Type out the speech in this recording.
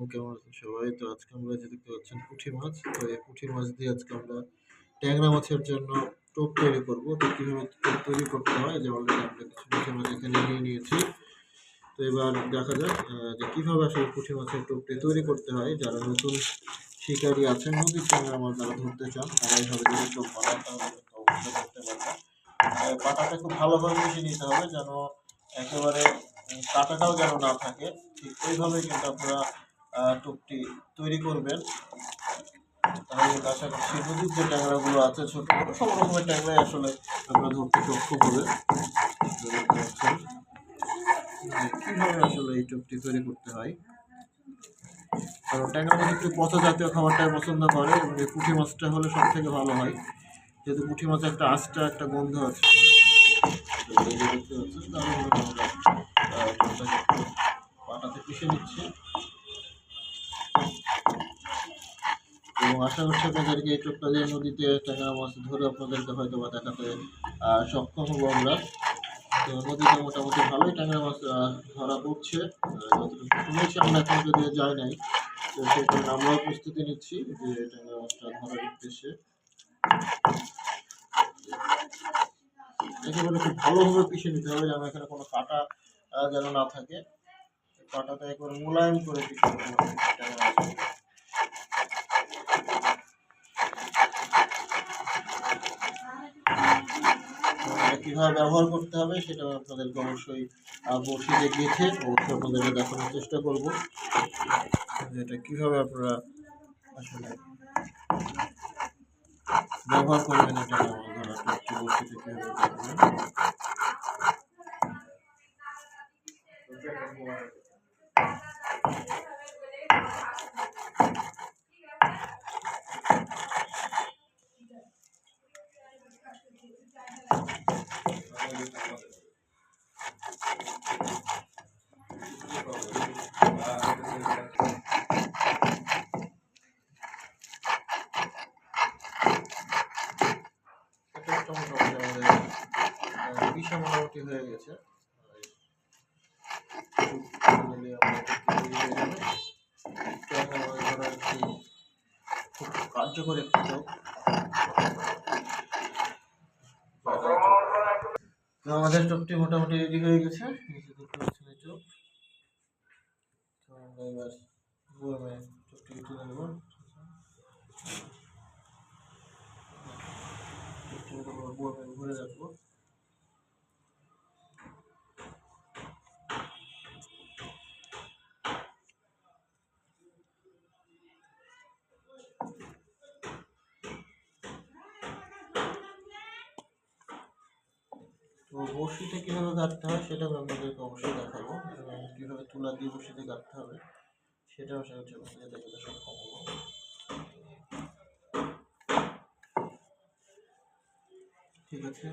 আলাইকুম কেমন আছেন সবাই? তো আজকে আমরা যে দেখতে পাচ্ছেন পুঁটি মাছ, তো এই পুঁটি মাছ দিয়ে আজকে আমরা ট্যাংরা মাছের জন্য টোপ তৈরি করব। তো কীভাবে টোপ তৈরি করতে হয়, যে অলরেডি আমরা কিছু পুঁটি মাছ এখানে নিয়ে নিয়েছি। তো এবার দেখা যাক যে কীভাবে আসলে পুঁটি মাছের টোপটি তৈরি করতে হয়। যারা নতুন শিকারী আছেন, নদীর ট্যাংরা মাছ যারা ধরতে চান, তারা এইভাবে যদি টোপ বানায় তাহলে অবশ্যই করতে পারবেন। পাটাটা খুব ভালোভাবে মিশিয়ে নিতে হবে, যেন একেবারে কাটাটাও যেন না থাকে। ঠিক ওইভাবে কিন্তু আপনারা টোপটি তৈরি করবেন। তাহলে আশা করছি নদীর যে ট্যাংরাগুলো আছে, ছোট ছোট, সব রকমের ট্যাংরাই আসলে আপনারা ধরতে সক্ষম হবে কীভাবে আসলে এই টোপটি তৈরি করতে হয়। কারণ ট্যাংরা মাছ একটু পচা জাতীয় খাবারটাই পছন্দ করে, এবং এই পুঁটি মাছটা হলে সব থেকে ভালো হয়। যেহেতু পুঁটি মাছে একটা আঁচটা, একটা গন্ধ আছে। তাহলে আমরা পাটাতে পিষে নিচ্ছি। এবং আশা করছি আপনাদেরকে এই দিয়ে নদীতে ট্যাংরা মাছ ধরে আপনাদেরকে হয়তো বা দেখাতে সক্ষম হব আমরা। তো নদীতে মোটামুটি ভালোই ট্যাংরা মাছ ধরা পড়ছে। শুনেছি, আমরা এখন যদি যাই নাই, তো সেই কারণে আমরাও প্রস্তুতি নিচ্ছি যে ট্যাংরা মাছটা ধরার উদ্দেশ্যে। একেবারে খুব ভালোভাবে পিষে নিতে হবে যেন এখানে কোনো কাটা যেন না থাকে। কাটাটা একবার মোলায়েম করে পিষে নিতে হবে ট্যাংরা মাছকে। এটা কীভাবে ব্যবহার করতে হবে সেটা আপনাদেরকে অবশ্যই বড়শিতে গেঁথে অবশ্যই আপনাদেরকে দেখানোর চেষ্টা করব। এটা কীভাবে আপনারা আসলে ব্যবহার করবেন এটা এটা একটা পিসা মোটামুটি হয়ে গেছে। খুব কার্যকর একটি টোপ তো আমাদের টোপটি মোটামুটি রেডি হয়ে গেছে। নিচে দুটো টোপ তো আমরা এবার ঘুরে রাখব। তো বড়শিতে কীভাবে কাটতে হয় সেটা আপনাদেরকে অবশ্যই দেখাবো এবং কীভাবে তুলা দিয়ে বড়শিতে কাটতে হবে সেটাও আশা করছি দেখাতে সক্ষম হব। ঠিক আছে।